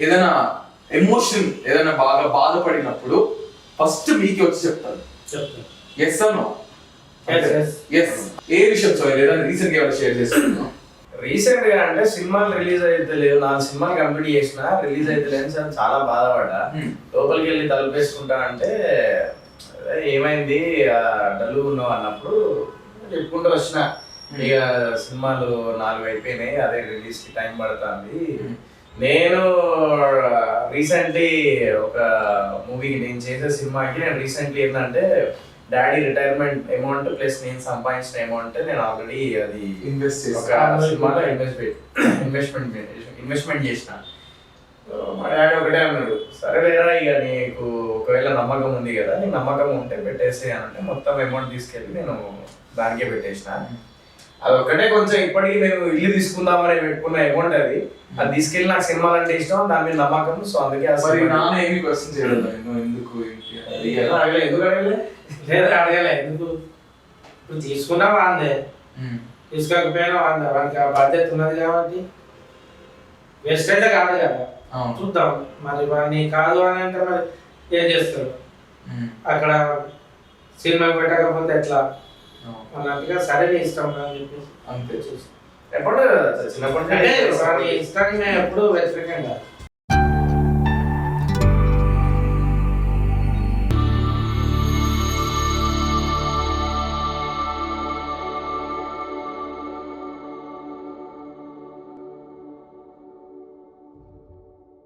ఏదైనా ఎమోషన్ ఏదైనా బాగా బాధపడినప్పుడు ఫస్ట్ మీకు వచ్చి చెప్తారు. చెప్తాను ఎస్ అను. ఎస్ ఏ విషయం? సో ఏదైనా రీసెంట్గా ఏమైనా షేర్ చేసుకుంటున్నాం రీసెంట్గా అంటే సినిమాలు రిలీజ్ అయితే లేవు నాలుగు సినిమాలు కంప్లీట్ చేసిన రిలీజ్ అయితే లేని సార్ చాలా బాధపడ్డా. Hmm. లోపలికి వెళ్ళి తలుపేసుకుంటా అంటే "అరే, ఏమైంది? ఆ, డల్లు ఉన్నావు అన్నప్పుడు చెప్పుకుంటూ వచ్చిన. ఇక సినిమాలు నాలుగు అయిపోయినాయి. అదే రిలీజ్కి టైం పడుతుంది. Hmm. నేను రీసెంట్లీ ఒక మూవీకి నేను చేసే సినిమాకి నేను రీసెంట్లీ ఏంటంటే డాడీ రిటైర్మెంట్ అమౌంట్ ప్లస్ నేను సంపాదించిన అమౌంట్ నేను ఆల్రెడీ అది ఇన్వెస్ట్ ఒక సినిమాలో ఇన్వెస్ట్మెంట్ ఇన్వెస్ట్మెంట్ ఇన్వెస్ట్మెంట్ చేసిన. మా డాడీ ఒకటే అన్నాడు సరే లేదా ఇక నీకు ఒకవేళ నమ్మకం ఉంది కదా నీకు నమ్మకం ఉంటే పెట్టేసి అని అంటే మొత్తం అమౌంట్ తీసుకెళ్ళి నేను దానికే పెట్టేసిన. అది ఒకటే కొంచెం ఇప్పటికీ నేను ఇల్లు తీసుకుందామని పెట్టుకున్న అమౌంట్ అది. అది తీసుకెళ్ళి నాకు సినిమాలు అంటే ఇష్టం దాని మీద నమ్మకం సో అందుకే సినిమా- నాన్న ఏమి క్వశ్చన్ చేయలేదు నువ్వు ఎందుకు ఏంటి అని. అది ఏదో అడగలే, ఎందుకు అడగలే? లేదా అడగలే. ఎందుకు? ఇప్పుడు తీసుకున్నా వాందే ఉమ్. తీసుకోకపోయినా వాందే వానికి ఆ బాధ్యత ఉన్నది కాబట్టి. వేస్ట్ అయితే కాదు కదా. చూద్దాం. మరి వాడిని కాదు అని అంటే మరి ఏం చేస్తారు. అక్కడ సినిమా పెట్టకపోతే ఎట్లా? అవును. అన్నట్టుగా సరే నీ ఇష్టం అని చెప్పేసి. అంతే. చూస్తాం ఎప్పుడు చిన్నప్పటి ఇష్టానికి మేము ఎప్పుడు వ్యతిరేకం కాదు